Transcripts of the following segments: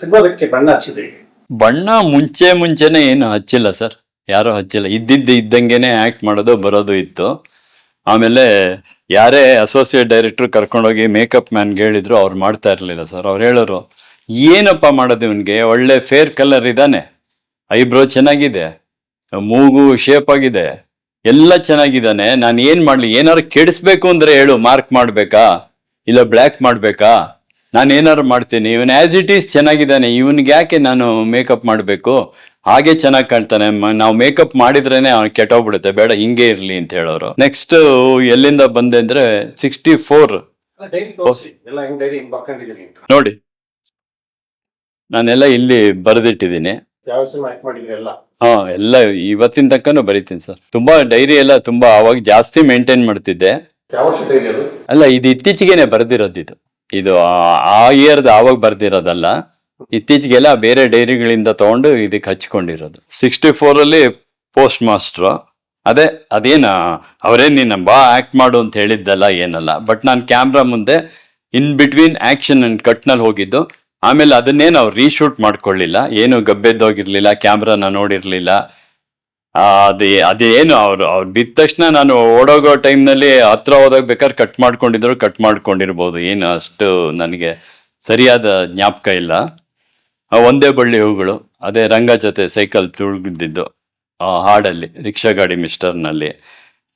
ಸಿನಿಮಾದಕ್ಕೆ ಬಣ್ಣ ಹಚ್ಚಿದ್ರಿ. ಬಣ್ಣ ಮುಂಚೆ ಮುಂಚೆನೆ ಏನು ಹಚ್ಚಿಲ್ಲ ಸರ್. ಯಾರು ಹಚ್ಚಿಲ್ಲ. ಇದ್ದಿದ್ದು ಇದ್ದಂಗೆನೆ ಆಕ್ಟ್ ಮಾಡೋದು, ಬರೋದು ಇತ್ತು. ಆಮೇಲೆ ಯಾರೇ ಅಸೋಸಿಯೇಟ್ ಡೈರೆಕ್ಟರ್ ಕರ್ಕೊಂಡೋಗಿ ಮೇಕಪ್ ಮ್ಯಾನ್ಗೆ ಹೇಳಿದ್ರು, ಅವ್ರು ಮಾಡ್ತಾ ಇರಲಿಲ್ಲ ಸರ್. ಅವ್ರು ಹೇಳೋರು, ಏನಪ್ಪ ಮಾಡೋದು ಇವನಿಗೆ? ಒಳ್ಳೆ ಫೇರ್ ಕಲರ್ ಇದ್ದಾನೆ ಐಬ್ರೋ ಚೆನ್ನಾಗಿದೆ. ಮೂಗು ಶೇಪ್ ಆಗಿದೆ. ಎಲ್ಲ ಚೆನ್ನಾಗಿದ್ದಾನೆ. ನಾನು ಏನು ಮಾಡ್ಲಿ? ಏನಾದ್ರು ಕೆಡಿಸ್ಬೇಕು ಅಂದ್ರೆ ಹೇಳು. ಮಾರ್ಕ್ ಮಾಡಬೇಕಾ? ಇಲ್ಲ ಬ್ಲ್ಯಾಕ್ ಮಾಡ್ಬೇಕಾ? ನಾನು ಏನಾದ್ರು ಮಾಡ್ತೀನಿ. ಇವನ್ ಆಸ್ ಇಟ್ ಈಸ್ ಚೆನ್ನಾಗಿದ್ದಾನೆ. ಇವನ್ಗೆ ಯಾಕೆ ನಾನು ಮೇಕಪ್ ಮಾಡಬೇಕು? ಹಾಗೆ ಚೆನ್ನಾಗಿ ಕಾಣ್ತಾನೆ. ನಾವು ಮೇಕಪ್ ಮಾಡಿದ್ರೇನೆ ಅವ್ನು ಕೆಟ್ಟೋಗ್ಬಿಡುತ್ತೆ. ಬೇಡ ಹಿಂಗೆ ಇರ್ಲಿ ಅಂತ ಹೇಳೋರು. ನೆಕ್ಸ್ಟ್ ಎಲ್ಲಿಂದ ಬಂದೆ ಅಂದ್ರೆ ಸಿಕ್ಸ್ಟಿ ಫೋರ್ ನೋಡಿ. ನಾನೆಲ್ಲ ಇಲ್ಲಿ ಬರೆದಿಟ್ಟಿದ್ದೀನಿ. ಹಾ ಎಲ್ಲ ಇವತ್ತಿನ ತನಕನೂ ಬರೀತೀನಿ ಸರ್. ತುಂಬಾ ಡೈರಿ ಎಲ್ಲ ತುಂಬಾ ಅವಾಗ ಜಾಸ್ತಿ ಮೇಂಟೈನ್ ಮಾಡ್ತಿದ್ದೆ. ಅಲ್ಲ ಇದು ಇತ್ತೀಚೆಗೆನೆ ಬರೆದಿರೋದು ಇದು. ಇದು ಆ- ಇಯರ್ದು ಆವಾಗ ಬರ್ದಿರೋದಲ್ಲ, ಇತ್ತೀಚೆಗೆಲ್ಲ ಬೇರೆ ಡೈರಿಗಳಿಂದ ತಗೊಂಡು ಇದಕ್ಕೆ ಹಚ್ಕೊಂಡಿರೋದು. ಸಿಕ್ಸ್ಟಿ ಫೋರ್ ಅಲ್ಲಿ ಪೋಸ್ಟ್ ಮಾಸ್ಟ್ರು ಅದೇ, ಅದೇನ, ಅವರೇ ನೀನು ಬಾ ಆಕ್ಟ್ ಮಾಡು ಅಂತ ಹೇಳಿದ್ದಲ್ಲ ಏನಲ್ಲ. ಬಟ್ ನಾನು ಕ್ಯಾಮ್ರಾ ಮುಂದೆ ಇನ್ ಬಿಟ್ವೀನ್ ಆಕ್ಷನ್ ಅಂಡ್ ಕಟ್ನಲ್ಲಿ ಹೋಗಿದ್ದು, ಆಮೇಲೆ ಅದನ್ನೇನು ಅವ್ರು ರೀಶೂಟ್ ಮಾಡ್ಕೊಳ್ಳಿಲ್ಲ. ಏನು ಗಬ್ಬೆದ್ದೋಗಿರ್ಲಿಲ್ಲ ಕ್ಯಾಮ್ರಾನ ನೋಡಿರ್ಲಿಲ್ಲ. ಅದೇ ಅದೇನು ಅವ್ರು ಅವ್ರು ಬಿದ್ದ ತಕ್ಷಣ ನಾನು ಓಡೋಗೋ ಟೈಮ್ನಲ್ಲಿ ಹತ್ರ ಹೋದಾಗ ಬೇಕಾದ್ರೆ ಕಟ್ ಮಾಡ್ಕೊಂಡಿದ್ರು ಕಟ್ ಮಾಡ್ಕೊಂಡಿರ್ಬೋದು. ಏನು ಅಷ್ಟು ನನಗೆ ಸರಿಯಾದ ಜ್ಞಾಪಕ ಇಲ್ಲ. ಒಂದೇ ಬಳ್ಳಿ ಹೂಗಳು, ಅದೇ ರಂಗ ಜೊತೆ ಸೈಕಲ್ ತುಳಿದಿದ್ದು ಆ ಹಾಡಲ್ಲಿ, ರಿಕ್ಷಾ ಗಾಡಿ ಮಿಸ್ಟರ್ನಲ್ಲಿ.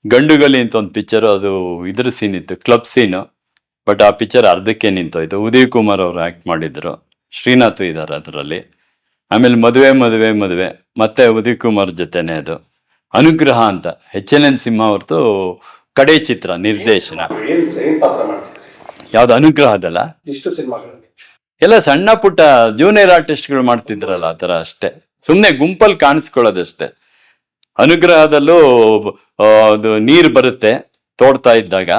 ಗಂಡುಗಲಿ ಅಂತ ಒಂದು ಪಿಕ್ಚರ್ ಅದು ಇದ್ರ ಸೀನ್ ಇತ್ತು ಕ್ಲಬ್ ಸೀನು ಬಟ್ ಆ ಪಿಕ್ಚರ್ ಅರ್ಧಕ್ಕೆ ನಿಂತೋಯ್ತು. ಉದಯ್ ಕುಮಾರ್ ಅವರು ಆ್ಯಕ್ಟ್ ಮಾಡಿದ್ರು. ಶ್ರೀನಾಥ್ ಇದ್ದಾರೆ ಅದರಲ್ಲಿ. ಆಮೇಲೆ ಮದುವೆ ಮದುವೆ ಮದುವೆ. ಮತ್ತೆ ಉದಯ್ ಕುಮಾರ್ ಜೊತೆನೆ ಅದು. ಅನುಗ್ರಹ ಅಂತ. ಎಚ್ ಎನ್ ಎನ್ ಸಿಂಹ ಅವ್ರದ್ದು ಕಡೆ ಚಿತ್ರ ನಿರ್ದೇಶನ. ಯಾವ್ದು ಅನುಗ್ರಹದಲ್ಲ ಇಷ್ಟು ಸಿನಿಮಾಗಳಲ್ಲಿ ಎಲ್ಲ ಸಣ್ಣ ಪುಟ್ಟ ಜೂನಿಯರ್ ಆರ್ಟಿಸ್ಟ್ಗಳು ಮಾಡ್ತಿದ್ರಲ್ಲ ಆ ತರ ಅಷ್ಟೇ. ಸುಮ್ಮನೆ ಗುಂಪಲ್ಲಿ ಕಾಣಿಸ್ಕೊಳ್ಳೋದಷ್ಟೇ. ಅನುಗ್ರಹದಲ್ಲೂ ಅದು ನೀರು ಬರುತ್ತೆ ತೋಡ್ತಾ ಇದ್ದಾಗ.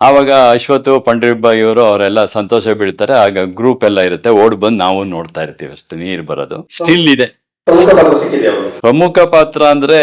ಆವಾಗ ಅಶ್ವಥ್ ಪಂಡ್ರಿಬಾಯಿ ಇವರು ಅವರೆಲ್ಲ ಸಂತೋಷ ಬೀಳ್ತಾರೆ. ಆಗ ಗ್ರೂಪ್ ಎಲ್ಲ ಇರುತ್ತೆ. ಓಡ್ ಬಂದು ನಾವು ನೋಡ್ತಾ ಇರ್ತೀವಿ ಅಷ್ಟೇ. ನೀರು ಬರೋದು. ಸ್ಟಿಲ್ ಇದೆ. ಪ್ರಮುಖ ಪಾತ್ರ ಅಂದ್ರೆ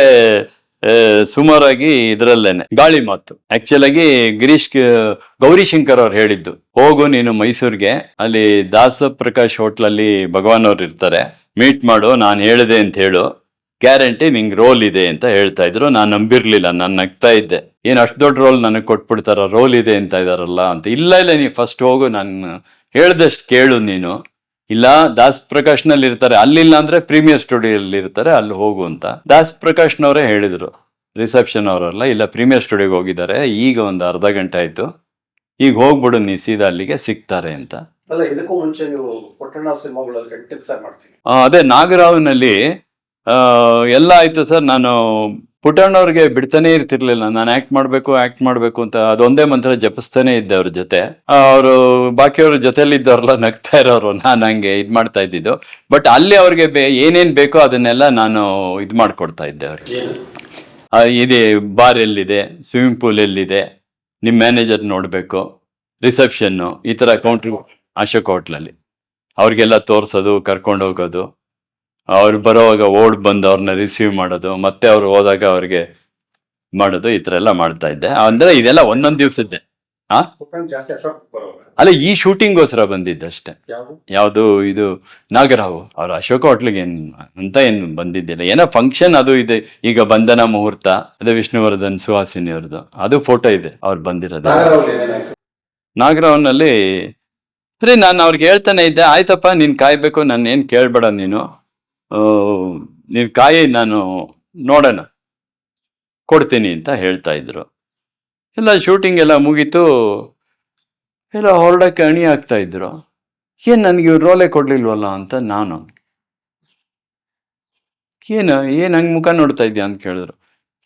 ಸುಮಾರಾಗಿ ಇದ್ರಲ್ಲೇನೆ. ಗಾಳಿ ಮಾತು. ಆಕ್ಚುಲ್ ಆಗಿ ಗಿರೀಶ್ ಕ- ಗೌರಿಶಂಕರ್ ಅವ್ರು ಹೇಳಿದ್ದು. ಹೋಗು ನೀನು ಮೈಸೂರಿಗೆ. ಅಲ್ಲಿ ದಾಸ ಪ್ರಕಾಶ್ ಹೋಟ್ಲಲ್ಲಿ ಭಗವಾನ್ ಅವ್ರು ಇರ್ತಾರೆ. ಮೀಟ್ ಮಾಡು, ನಾನು ಹೇಳಿದೆ ಅಂತ ಹೇಳು. ಗ್ಯಾರಂಟಿ ನಿಂಗೆ ರೋಲ್ ಇದೆ ಅಂತ ಹೇಳ್ತಾ ಇದ್ರು. ನಾನು ನಂಬಿರ್ಲಿಲ್ಲ, ನಾನು ನಗ್ತಾ ಇದ್ದೆ. ಏನ್ ಅಷ್ಟು ದೊಡ್ಡ ರೋಲ್ ನನಗೆ ಕೊಟ್ಬಿಡ್ತಾರ ರೋಲ್ ಇದೆ ಅಂತ ಇದಾರಲ್ಲ ಅಂತ. ಇಲ್ಲ ಇಲ್ಲ, ನೀ ಫಸ್ಟ್ ಹೋಗು, ನಾನು ಹೇಳ್ದಷ್ಟು ಕೇಳು ನೀನು. ಇಲ್ಲ ದಾಸ್ ಪ್ರಕಾಶ್ನಲ್ಲಿ ಇರ್ತಾರೆ ಅಲ್ಲಿಲ್ಲ ಅಂದ್ರೆ ಪ್ರೀಮಿಯರ್ ಸ್ಟುಡಿಯೋಲ್ಲಿ ಇರ್ತಾರೆ ಅಲ್ಲಿ ಹೋಗು ಅಂತ. ದಾಸ್ ಪ್ರಕಾಶ್ನವರೇ ಹೇಳಿದ್ರು. ರಿಸೆಪ್ಷನ್ ಅವರಲ್ಲ ಇಲ್ಲ ಪ್ರೀಮಿಯರ್ ಸ್ಟುಡಿಯೋಗೆ ಹೋಗಿದ್ದಾರೆ. ಈಗ ಒಂದು ಅರ್ಧ ಗಂಟೆ ಆಯ್ತು. ಈಗ ಹೋಗ್ಬಿಡು ನೀ ಸೀದಾ ಅಲ್ಲಿಗೆ ಸಿಗ್ತಾರೆ ಅಂತ. ಅಲ್ಲ ಇದಕ್ಕೂ ಮುಂಚೆ ನೀವು ಸಿನಿಮಾಗಳಲ್ಲಿ ಗಂಟೆ ಮಾಡ್ತೀವಿ ಅದೇ ನಾಗರಾವ್ನಲ್ಲಿ ಎಲ್ಲ ಆಯ್ತು ಸರ್. ನಾನು ಪುಟ್ಟಣ್ಣವ್ರಿಗೆ ಬಿಡ್ತಾನೆ ಇರ್ತಿರ್ಲಿಲ್ಲ. ನಾನು ಆಕ್ಟ್ ಮಾಡ್ಬೇಕು ಆಕ್ಟ್ ಮಾಡ್ಬೇಕು ಅಂತ ಅದೊಂದೇ ಮಂತ್ರ ಜಪಿಸ್ತಾನೆ ಇದ್ದೆ ಅವ್ರ ಜೊತೆ. ಅವರು ಬಾಕಿಯವ್ರ ಜೊತೆಲಿ ಇದ್ದವ್ರಲ್ಲ ನಗ್ತಾ ಇರೋರು ನಾನು ಹಂಗೆ ಇದ್ ಮಾಡ್ತಾ ಇದ್ದಿದ್ದು. ಬಟ್ ಅಲ್ಲಿ ಅವ್ರಿಗೆ ಬೇ ಏನೇನ್ ಬೇಕೋ ಅದನ್ನೆಲ್ಲ ನಾನು ಇದ್ ಮಾಡ್ಕೊಡ್ತಾ ಇದ್ದೆ ಅವ್ರಿಗೆ. ಇದೆ ಬಾರ್ ಎಲ್ಲಿದೆ ಸ್ವಿಮ್ಮಿಂಗ್ ಪೂಲ್ ಎಲ್ಲಿದೆ ನಿಮ್ಮ ಮ್ಯಾನೇಜರ್ ನೋಡಬೇಕು ರಿಸೆಪ್ಷನ್ನು ಈ ಥರ ಕೌಂಟ್ರಿ ಅಶೋಕ್ ಹೋಟ್ಲಲ್ಲಿ ಅವ್ರಿಗೆಲ್ಲ ತೋರಿಸೋದು ಕರ್ಕೊಂಡು ಹೋಗೋದು. ಅವ್ರು ಬರೋವಾಗ ಓಡ್ ಬಂದು ಅವ್ರನ್ನ ರಿಸೀವ್ ಮಾಡೋದು ಮತ್ತೆ ಅವ್ರು ಹೋದಾಗ ಅವ್ರಿಗೆ ಮಾಡೋದು ಈ ತರ ಎಲ್ಲ ಮಾಡ್ತಾ ಇದ್ದೆ. ಅಂದ್ರೆ ಇದೆಲ್ಲ ಒಂದೊಂದ್ ದಿವ್ಸದ್ದೆ. ಬರೋರು ಅಲ್ಲ ಈ ಶೂಟಿಂಗ್ಗೋಸ್ಕರ ಬಂದಿದ್ದಷ್ಟೇ. ಯಾವುದು? ಯಾವುದು? ಇದು ನಾಗರಾವ್ ಅವ್ರ ಅಶೋಕ ಹೋಟ್ಲಿಗೆ ಏನ್ ಅಂತ ಏನು ಬಂದಿದ್ದಿಲ್ಲ. ಏನೋ ಫಂಕ್ಷನ್ ಅದು ಇದೆ. ಈಗ ಬಂಧನ ಮುಹೂರ್ತ ಅದು ವಿಷ್ಣುವರ್ಧನ್ ಸುಹಾಸಿನಿ ಅವ್ರದ್ದು ಅದು ಫೋಟೋ ಇದೆ ಅವ್ರು ಬಂದಿರೋದು. ನಾಗರಾವ್ನಲ್ಲಿ ಸರಿ ನಾನು ಅವ್ರಿಗೆ ಹೇಳ್ತಾನೆ ಇದ್ದೆ. ಆಯ್ತಪ್ಪ ನೀನ್ ಕಾಯ್ಬೇಕು ನಾನು ಏನ್ ಕೇಳ್ಬೇಡ ನೀನು. ನೀನ್ ಕಾಯಿ ನಾನು ನೋಡೋಣ ಕೊಡ್ತೀನಿ ಅಂತ ಹೇಳ್ತಾ ಇದ್ರು. ಎಲ್ಲ ಶೂಟಿಂಗ್ ಎಲ್ಲ ಮುಗೀತು. ಎಲ್ಲ ಹೊರಡೋಕ್ಕೆ ಅಣಿ ಆಗ್ತಾ ಇದ್ರು. ಏನು ನನಗೆ ಇವ್ರು ರೋಲೆ ಕೊಡ್ಲಿಲ್ವಲ್ಲ ಅಂತ ನಾನು. ಏನು ಏನು ಹಂಗೆ ಮುಖ ನೋಡ್ತಾ ಇದ್ದೀಯಾ ಅಂತ ಕೇಳಿದ್ರು.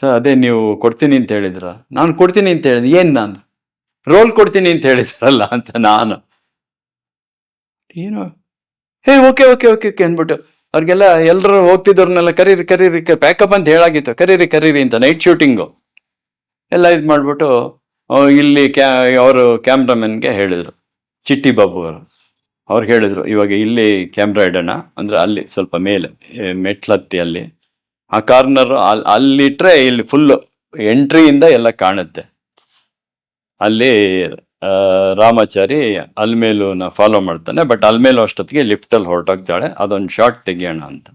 "ಸರ್, ಅದೇ ನೀವು ಕೊಡ್ತೀನಿ ಅಂತ ಹೇಳಿದ್ರ. ನಾನು ಕೊಡ್ತೀನಿ ಅಂತ ಹೇಳಿದೆ ಏನು ನಾನು? ರೋಲ್ ಕೊಡ್ತೀನಿ ಅಂತ ಹೇಳಿದ್ರಲ್ಲ ಅಂತ ನಾನು. ಏನು? Hey okay okay okay okay ಅಂದ್ಬಿಟ್ಟು ಅವ್ರಿಗೆಲ್ಲ ಎಲ್ಲರೂ ಹೋಗ್ತಿದ್ದವ್ರನ್ನೆಲ್ಲ ಕರೀರಿ ಕರೀರಿ ಪ್ಯಾಕಪ್ ಅಂತ ಹೇಳಾಗಿತ್ತು. ಕರೀರಿ ಕರೀರಿ ಅಂತ ನೈಟ್ ಶೂಟಿಂಗು ಎಲ್ಲ ಇದು ಮಾಡಿಬಿಟ್ಟು ಇಲ್ಲಿ ಕ್ಯಾ, ಅವರು ಕ್ಯಾಮ್ರಾಮನ್ಗೆ ಹೇಳಿದರು. ಚಿಟ್ಟಿ ಬಾಬು ಅವರು. ಅವ್ರು ಹೇಳಿದರು, ಇವಾಗ ಇಲ್ಲಿ ಕ್ಯಾಮ್ರಾ ಇಡೋಣ. ಅಂದರೆ ಅಲ್ಲಿ ಸ್ವಲ್ಪ ಮೇಲೆ ಮೆಟ್ಲತ್ತಿ ಅಲ್ಲಿ ಆ ಕಾರ್ನರ್ ಅಲ್ಲಿ ಅಲ್ಲಿಟ್ರೆ ಇಲ್ಲಿ ಫುಲ್ಲು ಎಂಟ್ರಿಯಿಂದ ಎಲ್ಲ ಕಾಣುತ್ತೆ. ಅಲ್ಲಿ ರಾಮಾಚಾರಿ ಅಲ್ಮೇಲುನ ಫಾಲೋ ಮಾಡ್ತಾನೆ ಬಟ್ ಅಲ್ಮೇಲು ಅಷ್ಟೊತ್ತಿಗೆ ಲಿಫ್ಟಲ್ಲಿ ಹೊರಟೋಗ್ತಾಳೆ, ಅದೊಂದು ಶಾರ್ಟ್ ತೆಗಿಯೋಣ ಅಂತ.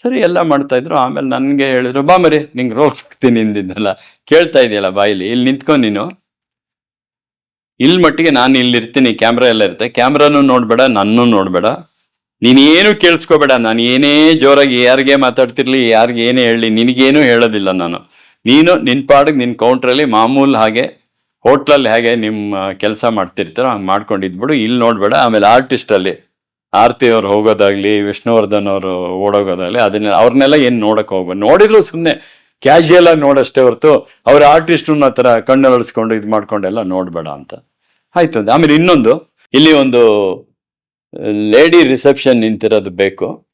ಸರಿ, ಎಲ್ಲ ಮಾಡ್ತಾ ಇದ್ರು. ಆಮೇಲೆ ನನಗೆ ಹೇಳಿದ್ರು, ಬಾ ಮರಿ, ನಿಂಗೆ ರೋಲ್ ಸಿಗ್ತೀನಿ ನಿಂದಿದ್ದಲ್ಲ ಕೇಳ್ತಾ ಇದೆಯಲ್ಲ ಬಾಯಿಲಿ ಇಲ್ಲಿ ನಿಂತ್ಕೊ ನೀನು. ಇಲ್ಲಿ ಮಟ್ಟಿಗೆ ನಾನು ಇಲ್ಲಿ ಇರ್ತೀನಿ ಕ್ಯಾಮ್ರಾ ಎಲ್ಲ ಇರುತ್ತೆ. ಕ್ಯಾಮ್ರಾನು ನೋಡ್ಬೇಡ, ನನ್ನೂ ನೋಡ್ಬೇಡ. ನೀನೇನು ಕೇಳಿಸ್ಕೋಬೇಡ, ನಾನು ಏನೇ ಜೋರಾಗಿ ಯಾರಿಗೆ ಮಾತಾಡ್ತಿರ್ಲಿ, ಯಾರಿಗೆ ಏನೇ ಹೇಳಲಿ ನಿನಗೇನು ಹೇಳೋದಿಲ್ಲ ನಾನು. ನೀನು ನಿನ್ನ ಪಾಡಿಗೆ ನಿನ್ನ ಕೌಂಟ್ರಲ್ಲಿ ಮಾಮೂಲು ಹಾಗೆ ಹೋಟ್ಲಲ್ಲಿ ಹೇಗೆ ನಿಮ್ಮ ಕೆಲಸ ಮಾಡ್ತಿರ್ತಾರೋ ಹಂಗೆ ಮಾಡ್ಕೊಂಡಿದ್ಬಿಡು ಇಲ್ಲಿ ನೋಡ್ಬೇಡ. ಆಮೇಲೆ ಆರ್ಟಿಸ್ಟಲ್ಲಿ ಆರತಿ ಅವ್ರು ಹೋಗೋದಾಗ್ಲಿ, ವಿಷ್ಣುವರ್ಧನ್ ಅವರು ಓಡೋಗೋದಾಗ್ಲಿ ಅದನ್ನೆಲ್ಲ ಅವ್ರನ್ನೆಲ್ಲ ಏನು ನೋಡಕ್ಕೆ ಹೋಗ್ಬೋದು ನೋಡಿದ್ರು ಸುಮ್ಮನೆ ಕ್ಯಾಶುಯಲ್ ಆಗಿ ನೋಡಷ್ಟೇ ಹೊರತು ಅವ್ರ ಆರ್ಟಿಸ್ಟ್ನ ಆ ಥರ ಕಣ್ಣು ಇದು ಮಾಡ್ಕೊಂಡೆಲ್ಲ ನೋಡಬೇಡ ಅಂತ. ಆಯ್ತು. ಆಮೇಲೆ ಇನ್ನೊಂದು, ಇಲ್ಲಿ ಒಂದು, ಲೇಡಿ ರಿಸೆಪ್ಷನ್ ನಿಂತಿರೋದು ಬೇಕು.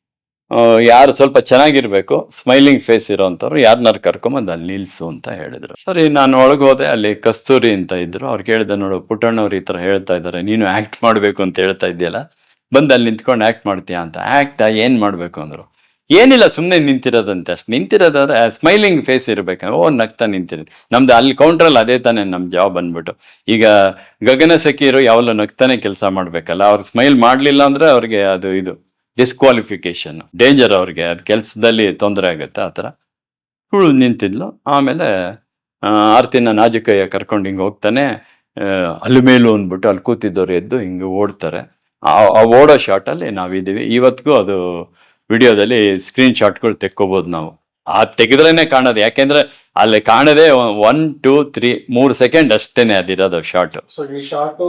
ಯಾರು ಸ್ವಲ್ಪ ಚೆನ್ನಾಗಿರ್ಬೇಕು ಸ್ಮೈಲಿಂಗ್ ಫೇಸ್ ಇರೋಂಥವ್ರು ಯಾರನ್ನಾರು ಕರ್ಕೊಂಬಂದು ಅಲ್ಲಿ ನಿಲ್ಸು ಅಂತ ಹೇಳಿದ್ರು. ಸರಿ, ನಾನು ಒಳಗೆ ಹೋದೆ ಅಲ್ಲಿ ಕಸ್ತೂರಿ ಅಂತ ಇದ್ರು. ಅವ್ರು ಕೇಳಿದೆ, ನೋಡು ಪುಟ್ಟಣ್ಣವ್ರು ಈ ಥರ ಹೇಳ್ತಾ ಇದ್ದಾರೆ. ನೀನು ಆ್ಯಕ್ಟ್ ಮಾಡಬೇಕು ಅಂತ ಹೇಳ್ತಾ ಇದೆಯಲ್ಲ ಬಂದು ಅಲ್ಲಿ ನಿಂತ್ಕೊಂಡು ಆ್ಯಕ್ಟ್ ಮಾಡ್ತೀಯಾ ಅಂತ. ಆಕ್ಟ್ ಏನು ಮಾಡಬೇಕು? ಅಂದರು. ಏನಿಲ್ಲ ಸುಮ್ಮನೆ ನಿಂತಿರೋದಂತೆ ಅಷ್ಟು. ನಿಂತಿರೋದಾದ್ರೆ ಸ್ಮೈಲಿಂಗ್ ಫೇಸ್ ಇರಬೇಕಂದ್ರೆ ಓ, ನಗ್ತಾ ನಿಂತಿರಿ. ನಮ್ದು ಅಲ್ಲಿ ಕೌಂಟ್ರಲ್ಲಿ ಅದೇ ತಾನೇ ನಮ್ಮ ಜಾಬ್ ಬಂದ್ಬಿಟ್ಟು ಈಗ ಗಗನ ಸಖಿಯರು ಯಾವಲ್ಲ ನಗ್ತಾನೆ ಕೆಲಸ ಮಾಡ್ಬೇಕಲ್ಲ, ಅವ್ರು ಸ್ಮೈಲ್ ಮಾಡಲಿಲ್ಲ ಅಂದ್ರೆ ಅವ್ರಿಗೆ ಅದು ಇದು. ಡಿಸ್ಕ್ವಾಲಿಫಿಕೇಶನ್ ಡೇಂಜರ್ ಅವ್ರಿಗೆ, ಅದು ಕೆಲಸದಲ್ಲಿ ತೊಂದರೆ ಆಗುತ್ತೆ, ಆ ಥರ. ಇವಳು ನಿಂತಿದ್ಲು. ಆಮೇಲೆ ಆರತಿನ ನಾಜುಕಯ್ಯ ಕರ್ಕೊಂಡು ಹಿಂಗೆ ಹೋಗ್ತಾನೆ. ಅಲ್ಲಿ ಮೇಲೂ ಅಂದ್ಬಿಟ್ಟು ಅಲ್ಲಿ ಕೂತಿದ್ದವ್ರು ಎದ್ದು ಹಿಂಗೆ ಓಡ್ತಾರೆ. ಆ ಓಡೋ ಶಾಟಲ್ಲಿ ನಾವಿದ್ದೀವಿ. ಇವತ್ತಿಗೂ ಅದು ವಿಡಿಯೋದಲ್ಲಿ ಸ್ಕ್ರೀನ್ ಶಾಟ್ಗಳು ತೆಕ್ಕೋಬೋದು ನಾವು. ಆ ತೆಗೆದ್ರೇ ಕಾಣೋದು. ಯಾಕೆಂದ್ರೆ ಅಲ್ಲಿ ಕಾಣದೆ ಒನ್ ಟೂ ತ್ರೀ ಮೂರು ಸೆಕೆಂಡ್ ಅಷ್ಟೇನೆ ಅದಿರೋದು ಶಾರ್ಟ್ ಶಾರ್ಟ್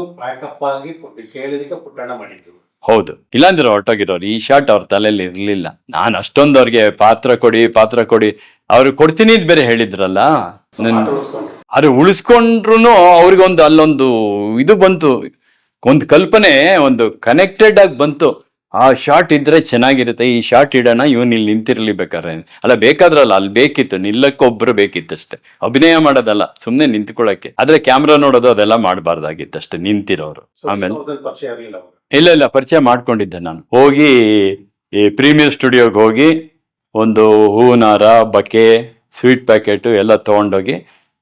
ಆಗಿ ಕೇಳಿದಕ್ಕೆ ಪುಟ್ಟಣ್ಣ ಮಾಡಿದ್ದು ಹೌದು. ಇಲ್ಲಾಂದ್ರೆ ಹೊರಟೋಗಿರೋರು ಈ ಶಾಟ್ ಅವ್ರ ತಲೆಯಲ್ಲಿ ಇರ್ಲಿಲ್ಲ. ನಾನು ಅಷ್ಟೊಂದು ಅವ್ರಿಗೆ ಪಾತ್ರ ಕೊಡಿ ಪಾತ್ರ ಕೊಡಿ. ಅವ್ರಿಗೆ ಕೊಡ್ತೀನಿ ಅಂತ ಬೇರೆ ಹೇಳಿದ್ರಲ್ಲ? ನನ್ ಅದು ಉಳಿಸ್ಕೊಂಡ್ರು ಅವ್ರಿಗೊಂದು ಅಲ್ಲೊಂದು ಇದು ಬಂತು. ಒಂದು ಕಲ್ಪನೆ ಒಂದು ಕನೆಕ್ಟೆಡ್ ಆಗಿ ಬಂತು. ಆ ಶಾಟ್ ಇದ್ರೆ ಚೆನ್ನಾಗಿರುತ್ತೆ. ಈ ಶಾಟ್ ಇಡೋಣ ಇವನ್ ಇಲ್ಲಿ ನಿಂತಿರ್ಲಿ ಬೇಕಾದ್ರೆ ಅಲ್ಲ ಬೇಕಾದ್ರಲ್ಲ ಅಲ್ಲಿ ಬೇಕಿತ್ತು. ನಿಲ್ಲಕ್ಕೆ ಒಬ್ರು ಬೇಕಿತ್ತು ಅಷ್ಟೇ. ಅಭಿನಯ ಮಾಡೋದಲ್ಲ ಸುಮ್ನೆ ನಿಂತ್ಕೊಳಕ್ಕೆ ಆದ್ರೆ ಕ್ಯಾಮ್ರಾ ನೋಡೋದು ಅದೆಲ್ಲ ಮಾಡಬಾರ್ದಾಗಿತ್ತಷ್ಟೇ ನಿಂತಿರೋರು. ಆಮೇಲೆ? ಇಲ್ಲ ಇಲ್ಲ, ಪರಿಚಯ ಮಾಡ್ಕೊಂಡಿದ್ದೆ ನಾನು. ಹೋಗಿ ಈ ಪ್ರೀಮಿಯರ್ ಸ್ಟುಡಿಯೋಗೆ ಹೋಗಿ ಒಂದು ಹೂನಾರ ಬಕೆ, ಸ್ವೀಟ್ ಪ್ಯಾಕೆಟು ಎಲ್ಲ ತಗೊಂಡೋಗಿ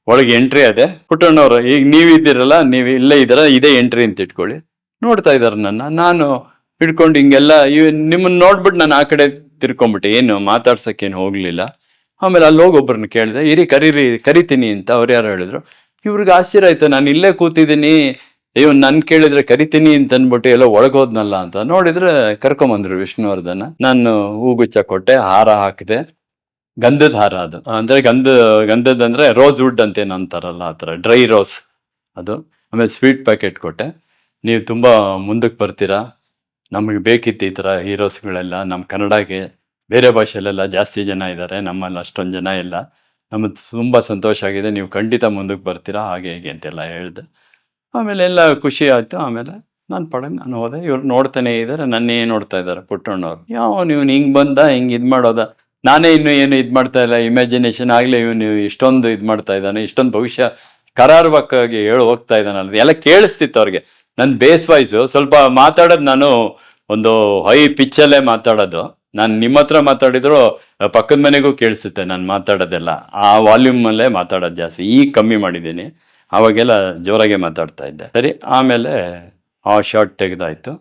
ಒಳಗೆ ಎಂಟ್ರಿ ಅದೇ. ಪುಟ್ಟಣ್ಣವ್ರು, ಈಗ ನೀವಿದ್ದೀರಲ್ಲ ನೀವು ಇಲ್ಲೇ ಇದ್ದೀರ, ಇದೇ ಎಂಟ್ರಿ ಅಂತ ಇಟ್ಕೊಳ್ಳಿ. ನೋಡ್ತಾ ಇದ್ದಾರೆ ನನ್ನ. ನಾನು ಹಿಡ್ಕೊಂಡು ಹಿಂಗೆಲ್ಲ ಇವ್ ನಿಮ್ಮನ್ನ ನೋಡ್ಬಿಟ್ಟು ನಾನು ಆ ಕಡೆ ತಿರ್ಕೊಂಬಿಟ್ಟೆ. ಏನು ಮಾತಾಡ್ಸೋಕ್ಕೇನು ಹೋಗಲಿಲ್ಲ. ಆಮೇಲೆ ಅಲ್ಲಿ ಹೋಗಿ ಒಬ್ಬರನ್ನ ಕೇಳಿದೆ, ಇರಿ, ಕರೀರಿ, ಕರಿತೀನಿ ಅಂತ ಅವ್ರು ಯಾರು ಹೇಳಿದ್ರು. ಇವ್ರಿಗೆ ಆಶ್ಚರ್ಯ ಆಯಿತು, ನಾನು ಇಲ್ಲೇ ಕೂತಿದ್ದೀನಿ. ಅಯ್ಯೋ, ನನ್ ಕೇಳಿದ್ರೆ ಕರಿತೀನಿ ಅಂತ ಅನ್ಬಿಟ್ಟು ಎಲ್ಲೋ ಒಳಗೋದ್ನಲ್ಲ ಅಂತ ನೋಡಿದ್ರೆ ಕರ್ಕೊಂಬಂದ್ರು ವಿಷ್ಣುವರ್ಧನ. ನಾನು ಹೂಗುಚ್ಚ ಕೊಟ್ಟೆ, ಹಾರ ಹಾಕಿದೆ. ಗಂಧದ ಹಾರ ಅದು. ಅಂದ್ರೆ ಗಂಧ, ಗಂಧದ ಅಂದ್ರೆ ರೋಸ್ ವುಡ್ ಅಂತ ಏನು ಅಂತಾರಲ್ಲ ಆ ಥರ ಡ್ರೈ ರೋಸ್ ಅದು. ಆಮೇಲೆ ಸ್ವೀಟ್ ಪ್ಯಾಕೆಟ್ ಕೊಟ್ಟೆ. ನೀವು ತುಂಬಾ ಮುಂದಕ್ಕೆ ಬರ್ತೀರಾ? ನಮಗೆ ಬೇಕಿತ್ತು ಈ ಥರ ಹೀರೋಸ್ಗಳೆಲ್ಲ. ನಮ್ಮ ಕನ್ನಡಗೆ ಬೇರೆ ಭಾಷೆಯಲ್ಲೆಲ್ಲ ಜಾಸ್ತಿ ಜನ ಇದ್ದಾರೆ, ನಮ್ಮಲ್ಲಿ ಅಷ್ಟೊಂದು ಜನ ಇಲ್ಲ. ನಮಗೆ ತುಂಬ ಸಂತೋಷ ಆಗಿದೆ. ನೀವು ಖಂಡಿತ ಮುಂದಕ್ಕೆ ಬರ್ತೀರಾ? ಹಾಗೆ, ಹೀಗೆ ಅಂತೆಲ್ಲ ಹೇಳಿದೆ. ಆಮೇಲೆ ಎಲ್ಲ ಖುಷಿ ಆಯ್ತು. ಆಮೇಲೆ ನಾನು ಪಡ, ನಾನು ಹೋದೆ. ಇವ್ರು ನೋಡ್ತಾನೆ ಇದ್ದಾರೆ ನನ್ನೇ ನೋಡ್ತಾ ಇದ್ದಾರೆ ಪುಟ್ಟಣ್ಣವ್ರು. ಯಾವ ನೀವು ಹಿಂಗೆ ಬಂದ, ಹಿಂಗೆ ಇದು ಮಾಡೋದ? ನಾನೇ ಇನ್ನು ಏನು ಇದು ಮಾಡ್ತಾ ಇಲ್ಲ. ಇಮ್ಯಾಜಿನೇಷನ್ ಆಗಲಿ ಇವನು ಇಷ್ಟೊಂದು ಇದು ಮಾಡ್ತಾ ಇದ್ದಾನೆ. ಇಷ್ಟೊಂದು ಭವಿಷ್ಯ ಕರಾರ್ವಕ್ಕಾಗಿ ಹೇಳಿ ಹೋಗ್ತಾ ಇದ್ದಾನೆ ಇದ್ದಾನಲ್ಲ ಎಲ್ಲ ಕೇಳಿಸ್ತಿತ್ತು ಅವ್ರಿಗೆ. ನನ್ನ ಬೇಸ್ ವಾಯ್ಸು ಸ್ವಲ್ಪ ಮಾತಾಡೋದು ನಾನು ಒಂದು ಹೈ ಪಿಚ್ಚಲ್ಲೇ ಮಾತಾಡೋದು. ನಾನು ನಿಮ್ಮ ಹತ್ರ ಮಾತಾಡಿದ್ರು ಪಕ್ಕದ ಮನೆಗೂ ಕೇಳಿಸುತ್ತೆ ನಾನು ಮಾತಾಡೋದೆಲ್ಲ. ಆ ವಾಲ್ಯೂಮಲ್ಲೇ ಮಾತಾಡೋದು ಜಾಸ್ತಿ. ಈಗ ಕಮ್ಮಿ ಮಾಡಿದ್ದೀನಿ. ಅವಾಗೆಲ್ಲ ಜೋರಾಗೆ ಮಾತಾಡ್ತಾ ಇದ್ದೆ. ಸರಿ, ಆಮೇಲೆ ಆ ಶಾರ್ಟ್ ತೆಗೆದಾಯ್ತು.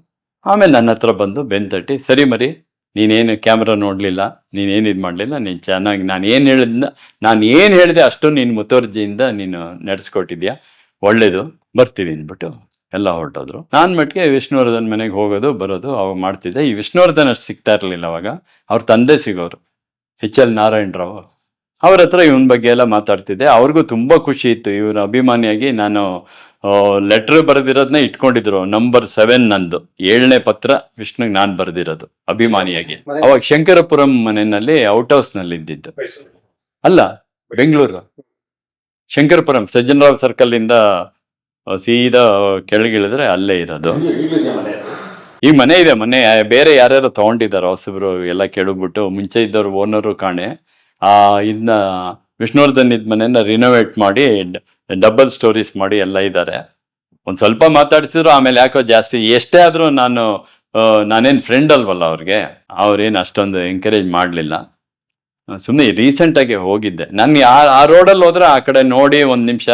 ಆಮೇಲೆ ನನ್ನ ಹತ್ರ ಬಂದು ಬೆನ್ ತಟ್ಟಿ, ಸರಿ ಮರಿ, ನೀನೇನು ಕ್ಯಾಮ್ರಾ ನೋಡಲಿಲ್ಲ, ನೀನೇನು ಇದು ಮಾಡಲಿಲ್ಲ, ನೀನು ಚೆನ್ನಾಗಿ, ನಾನು ಏನು ಹೇಳಿದ್ನ, ನಾನು ಏನು ಹೇಳಿದೆ ಅಷ್ಟು ನೀನು ಮುತುವರ್ಜಿಯಿಂದ ನೀನು ನಡೆಸ್ಕೊಟ್ಟಿದ್ಯಾ? ಒಳ್ಳೇದು, ಬರ್ತೀವಿ ಅಂದ್ಬಿಟ್ಟು ಎಲ್ಲ ಹೊರಟೋದ್ರು. ನಾನು ಮಟ್ಟಿಗೆ ವಿಷ್ಣುವರ್ಧನ್ ಮನೆಗೆ ಹೋಗೋದು, ಬರೋದು, ಅವಾಗ ಮಾಡ್ತಿದ್ದೆ. ಈ ವಿಷ್ಣುವರ್ಧನ್ ಅಷ್ಟು ಸಿಗ್ತಾ ಇರಲಿಲ್ಲ ಅವಾಗ. ಅವ್ರ ತಂದೆ ಸಿಗೋರು, ಎಚ್ ಎಲ್ ನಾರಾಯಣರಾವ್ ಅವ್ರ ಹತ್ರ ಇವನ್ ಬಗ್ಗೆ ಎಲ್ಲ ಮಾತಾಡ್ತಿದ್ದೆ. ಅವ್ರಿಗೂ ತುಂಬಾ ಖುಷಿ ಇತ್ತು. ಇವ್ರ ಅಭಿಮಾನಿಯಾಗಿ ನಾನು ಲೆಟರ್ ಬರೆದಿರೋದನ್ನ ಇಟ್ಕೊಂಡಿದ್ರು. ನಂಬರ್ ಸೆವೆನ್ ನಂದು. ಏಳನೇ ಪತ್ರ ವಿಷ್ಣುಗೆ ನಾನ್ ಬರೆದಿರೋದು. ಅಭಿಮಾನಿಯಾಗಿ. ಅವಾಗ ಶಂಕರಪುರಂ ಮನೆಯಲ್ಲಿ ಔಟ್ ಹೌಸ್ನಲ್ಲಿ ಇದ್ದಿದ್ದು ಅಲ್ಲ ಬೆಂಗಳೂರು. ಶಂಕರಪುರಂ ಸಜ್ಜನರಾವ್ ಸರ್ಕಲ್ ಇಂದ ಸೀದಾ ಕೆಳಗಿಳಿದ್ರೆ ಅಲ್ಲೇ ಇರೋದು. ಈ ಮನೆ ಇದೆ. ಮನೆ ಬೇರೆ ಯಾರ್ಯಾರು ತಗೊಂಡಿದ್ದಾರೆ ಹೊಸಬ್ರು ಎಲ್ಲ ಕೇಳಿಬಿಟ್ಟು ಮುಂಚೆ ಇದ್ದವ್ರು ಓನರು ಕಾಣೆ. ಆ ಇದನ್ನ ವಿಷ್ಣುವರ್ಧನ್ ಇದ್ ಮನೆಯನ್ನ ರಿನೋವೇಟ್ ಮಾಡಿ ಡಬಲ್ ಸ್ಟೋರೀಸ್ ಮಾಡಿ ಎಲ್ಲ ಇದ್ದಾರೆ ಒಂದ್ ಸ್ವಲ್ಪ ಮಾತಾಡ್ಸಿದ್ರು, ಆಮೇಲೆ ಯಾಕೋ ಜಾಸ್ತಿ, ಎಷ್ಟೇ ಆದ್ರೂ ನಾನು ನಾನೇನ್ ಫ್ರೆಂಡ್ ಅಲ್ವಲ್ಲ ಅವ್ರಿಗೆ, ಅವ್ರೇನು ಅಷ್ಟೊಂದು ಎಂಕರೇಜ್ ಮಾಡಲಿಲ್ಲ. ಸುಮ್ಮನೆ ರೀಸೆಂಟ್ ಆಗಿ ಹೋಗಿದ್ದೆ. ನನ್ಗೆ ಆ ಆ ರೋಡಲ್ಲಿ ಹೋದ್ರೆ ಆ ಕಡೆ ನೋಡಿ ಒಂದ್ ನಿಮಿಷ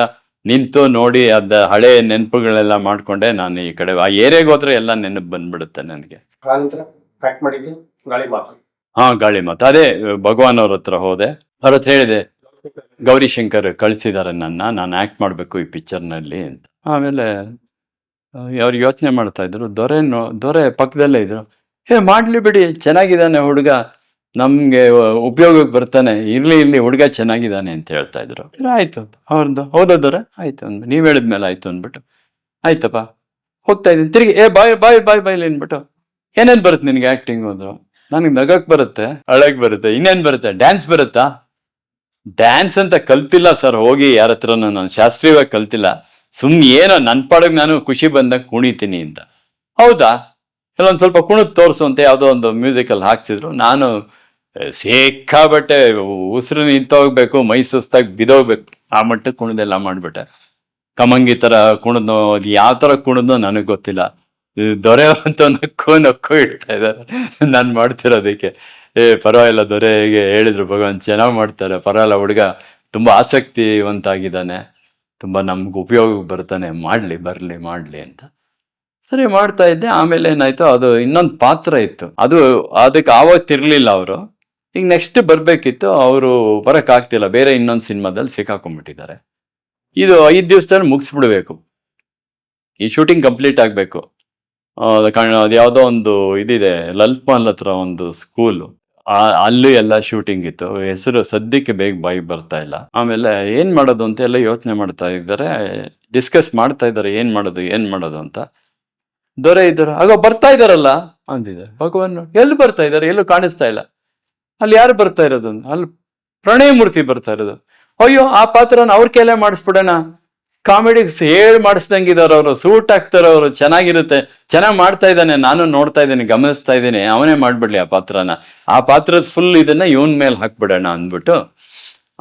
ನಿಂತು ನೋಡಿ ಅದ ಹಳೆ ನೆನಪುಗಳೆಲ್ಲ ಮಾಡ್ಕೊಂಡೆ ನಾನು ಈ ಕಡೆ, ಆ ಏರಿಯಾಗೆ ಹೋದ್ರೆ ಎಲ್ಲ ನೆನಪು ಬಂದ್ಬಿಡುತ್ತೆ ನನಗೆ. ಗಾಳಿ ಮಾತು ಹಾ, ಗಾಳಿ ಮಾತು. ಅದೇ ಭಗವಾನ್ ಅವ್ರ ಹತ್ರ ಹೋದೆ. ಅವ್ರ ಹತ್ರ ಹೇಳಿದೆ, ಗೌರಿಶಂಕರ್ ಕಳಿಸಿದ್ದಾರೆ ನನ್ನ, ನಾನು ಆಕ್ಟ್ ಮಾಡಬೇಕು ಈ ಪಿಕ್ಚರ್ನಲ್ಲಿ ಅಂತ. ಆಮೇಲೆ ಅವ್ರು ಯೋಚನೆ ಮಾಡ್ತಾ ಇದ್ರು ದೊರೆ ದೊರೆ ಪಕ್ಕದಲ್ಲೇ ಇದ್ರು. ಹೇ, ಮಾಡ್ಲಿ ಬಿಡಿ, ಚೆನ್ನಾಗಿದ್ದಾನೆ ಹುಡುಗ. ನಮ್ಗೆ ಉಪಯೋಗಕ್ಕೆ ಬರ್ತಾನೆ. ಇರ್ಲಿ ಇರ್ಲಿ, ಹುಡುಗ ಚೆನ್ನಾಗಿದ್ದಾನೆ ಅಂತ ಹೇಳ್ತಾ ಇದ್ರು. ಆಯ್ತು. ಅವ್ರದ್ದು ಹೌದಾ ದೊರೆ, ಆಯ್ತು ಅಂದ್ ನೀವ್ ಹೇಳಿದ್ಮೇಲೆ ಆಯ್ತು ಅಂದ್ಬಿಟ್ಟು. ಆಯ್ತಪ್ಪ. ಹೋಗ್ತಾ ಇದ್ದೀನಿ. ತಿರುಗಿ, ಏ, ಬಾಯ್ ಬಾಯ್ ಬಾಯ್ ಬಾಯ್ಲಿ ಅಂದ್ಬಿಟ್ಟು. ಏನೇನ್ ಬರುತ್ತೆ ನಿನ್ಗೆ ಆಕ್ಟಿಂಗ್ ಅಂದ್ರು? ನನಗೆ ನಗಕ್ ಬರುತ್ತೆ ಅಳಕ್ ಬರುತ್ತೆ, ಇನ್ನೇನ್ ಬರುತ್ತೆ ಡ್ಯಾನ್ಸ್ ಬರುತ್ತಾ? ಡ್ಯಾನ್ಸ್ ಅಂತ ಕಲ್ತಿಲ್ಲ ಸರ್ ಹೋಗಿ ಯಾರ ಹತ್ರನೂ ನಾನು, ಶಾಸ್ತ್ರೀಯವಾಗಿ ಕಲ್ತಿಲ್ಲ. ಸುಮ್ಮನೆ ಏನೋ ನನ್ ಪಾಡಗ್ ನಾನು ಖುಷಿ ಬಂದಾಗ ಕುಣಿತೀನಿ ಅಂತ. ಹೌದಾ? ಕೆಲವೊಂದ್ ಸ್ವಲ್ಪ ಕುಣಿದ್ ತೋರ್ಸು ಅಂತ ಯಾವ್ದೋ ಒಂದು ಮ್ಯೂಸಿಕಲ್ ಹಾಕ್ಸಿದ್ರು. ನಾನು ಸಿಕ್ಕಾಬಟ್ಟೆ, ಉಸಿರು ನಿಂತೋಗ್ಬೇಕು ಮೈ ಸುಸ್ತಾಗಿ ಬಿದೋಗ್ಬೇಕು ಆ ಮಟ್ಟಕ್ಕೆ ಕುಣಿದೆಲ್ಲ ಮಾಡ್ಬಿಟ್ಟೆ. ಕಮಂಗಿ ತರ ಕುಣಿದ್ನೋ ಯಾವ ತರ ಕುಣಿದ್ನೋ ನನಗ್ ಗೊತ್ತಿಲ್ಲ. ಇದು ಅಂತ ನಕ್ಕು ನಕ್ಕು ಇಡ್ತಾ ಇದ್ದಾರೆ. ನಾನು ಮಾಡ್ತಿರೋದಕ್ಕೆ. ಏ, ಪರವಾಗಿಲ್ಲ ದೊರೆಗೆ ಹೇಳಿದ್ರು. ಭಗವಾನ್ ಚೆನ್ನಾಗಿ ಮಾಡ್ತಾರೆ. ಪರವಾಗಿಲ್ಲ, ಹುಡುಗ. ತುಂಬಾ ಆಸಕ್ತಿವಂತಾಗಿದ್ದಾನೆ. ತುಂಬ ನಮ್ಗೆ ಉಪಯೋಗಕ್ಕೆ ಬರ್ತಾನೆ ಮಾಡ್ಲಿ, ಬರ್ಲಿ, ಮಾಡ್ಲಿ ಅಂತ. ಸರಿ, ಮಾಡ್ತಾ ಇದ್ದೆ. ಆಮೇಲೆ ಏನಾಯ್ತು? ಅದು ಇನ್ನೊಂದು ಪಾತ್ರ ಇತ್ತು. ಅದು ಅದಕ್ಕೆ ಆವತ್ತಿರ್ಲಿಲ್ಲ ಅವರು. ಈಗ ನೆಕ್ಸ್ಟ್ ಬರ್ಬೇಕಿತ್ತು. ಅವರು ಬರಕ್ ಆಗ್ತಿಲ್ಲ. ಬೇರೆ ಇನ್ನೊಂದು ಸಿನಿಮಾದಲ್ಲಿ ಸಿಕ್ಕಾಕೊಂಡ್ಬಿಟ್ಟಿದ್ದಾರೆ. ಇದು ಐದು ದಿವಸದಲ್ಲಿ ಮುಗಿಸ್ಬಿಡ್ಬೇಕು. ಈ ಶೂಟಿಂಗ್ ಕಂಪ್ಲೀಟ್ ಆಗ್ಬೇಕು. ಯಾವುದೋ ಒಂದು ಇದಿದೆ ಲಲಿತ್ ಮಹಲ್ ಹತ್ರ ಒಂದು ಸ್ಕೂಲ್ ಅಲ್ಲಿ ಎಲ್ಲ ಶೂಟಿಂಗ್ ಇತ್ತು. ಹೆಸರು ಸದ್ಯಕ್ಕೆ ಬೇಗ ಬಾಯಿ ಬರ್ತಾ ಇಲ್ಲ. ಆಮೇಲೆ ಏನ್ ಮಾಡೋದು ಅಂತ ಎಲ್ಲ ಯೋಚನೆ ಮಾಡ್ತಾ ಇದ್ದಾರೆ. ಡಿಸ್ಕಸ್ ಮಾಡ್ತಾ ಇದ್ದಾರೆ, ಏನ್ ಮಾಡೋದು ಏನ್ ಮಾಡೋದು ಅಂತ. ದೊರೆ ಇದ್ದಾರೆ ಆಗ ಬರ್ತಾ ಇದಾರಲ್ಲ ಅಂದಿದೆ ಭಗವಾನ್, ಎಲ್ಲಿ ಬರ್ತಾ ಇದ್ದಾರೆ? ಎಲ್ಲೂ ಕಾಣಿಸ್ತಾ ಇಲ್ಲ. ಅಲ್ಲಿ ಯಾರು ಬರ್ತಾ ಇರೋದು? ಅಲ್ಲಿ ಪ್ರಣಯ ಮೂರ್ತಿ ಬರ್ತಾ ಇರೋದು. ಅಯ್ಯೋ, ಆ ಪಾತ್ರನ ಅವ್ರ ಕೈಲೇ ಮಾಡಿಸ್ಬಿಡೋಣ. ಕಾಮಿಡಿಗೆ ಹೇಳಿ ಮಾಡಿಸ್ದಂಗಿದಾರ ಅವರು, ಸೂಟ್ ಆಗ್ತಾರ ಅವರು, ಚೆನ್ನಾಗಿರುತ್ತೆ. ಚೆನ್ನಾಗಿ ಮಾಡ್ತಾ ಇದ್ದಾನೆ, ನಾನು ನೋಡ್ತಾ ಇದ್ದೀನಿ, ಗಮನಿಸ್ತಾ ಇದ್ದೀನಿ, ಅವನೇ ಮಾಡ್ಬಿಡ್ಲಿ ಆ ಪಾತ್ರನ. ಆ ಪಾತ್ರದ ಫುಲ್ ಇದನ್ನ ಇವನ್ ಮೇಲೆ ಹಾಕ್ಬಿಡೋಣ ಅಂದ್ಬಿಟ್ಟು,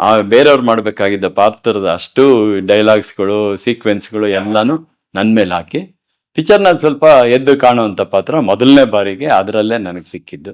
ಆ ಬೇರೆಯವ್ರು ಮಾಡ್ಬೇಕಾಗಿದ್ದ ಪಾತ್ರದ ಅಷ್ಟು ಡೈಲಾಗ್ಸ್ಗಳು ಸೀಕ್ವೆನ್ಸ್ಗಳು ಎಲ್ಲಾನು ನನ್ ಮೇಲೆ ಹಾಕಿ ಪಿಕ್ಚರ್ನ ಸ್ವಲ್ಪ ಎದ್ದು ಕಾಣುವಂತ ಪಾತ್ರ ಮೊದಲನೇ ಬಾರಿಗೆ ಅದರಲ್ಲೇ ನನಗೆ ಸಿಕ್ಕಿದ್ದು.